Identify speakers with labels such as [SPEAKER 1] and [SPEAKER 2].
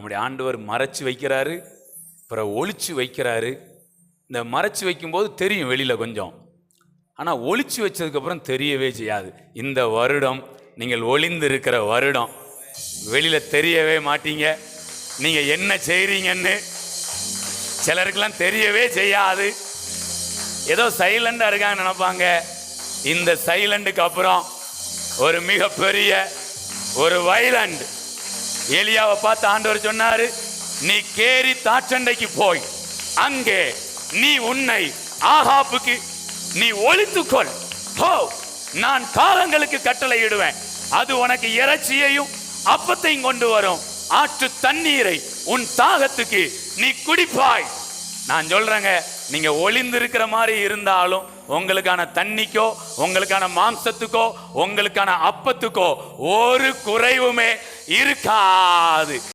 [SPEAKER 1] நம்முடைய ஆண்டவர் மறைச்சு வைக்கிறாரு அப்புறம் ஒழிச்சு வைக்கிறாரு. இந்த மறைச்சு வைக்கும்போது தெரியும் வெளியில் கொஞ்சம். ஆனால் ஒழிச்சு வச்சதுக்கப்புறம் தெரியவே செய்யாது. இந்த வருடம் நீங்கள் ஒளிந்து இருக்கிற வருடம். வெளியில் தெரியவே மாட்டீங்க. நீங்கள் என்ன செய்கிறீங்கன்னு சிலருக்கெல்லாம் தெரியவே செய்யாது. ஏதோ சைலண்டாக இருக்காங்க நினைப்பாங்க. இந்த சைலண்டுக்கு அப்புறம் ஒரு மிகப்பெரிய ஒரு வைலண்ட். எலியாவை பார்த்து ஆண்டவர் சொன்னாரு நீ கேரி தாச்சண்டைக்கு போய் அங்கே நீ உன்னை ஆகாப்புக்கு நீ ஒழித்துக்கொள். போ நான் காலங்களுக்கு கட்டளையிடுவேன் அது உனக்கு இறைச்சியையும் அப்பத்தையும் கொண்டு வரும். ஆற்று தண்ணீரை உன் தாகத்துக்கு நீ குடிப்பாய். நான் சொல்றேங்க நீங்க ஒளிந்து இருக்கிற மாதிரி இருந்தாலும் உங்களுக்கான தண்ணிக்கோ உங்களுக்கான மாம்சத்துக்கோ உங்களுக்கான அப்பத்துக்கோ ஒரு குறைவுமே இருக்காது.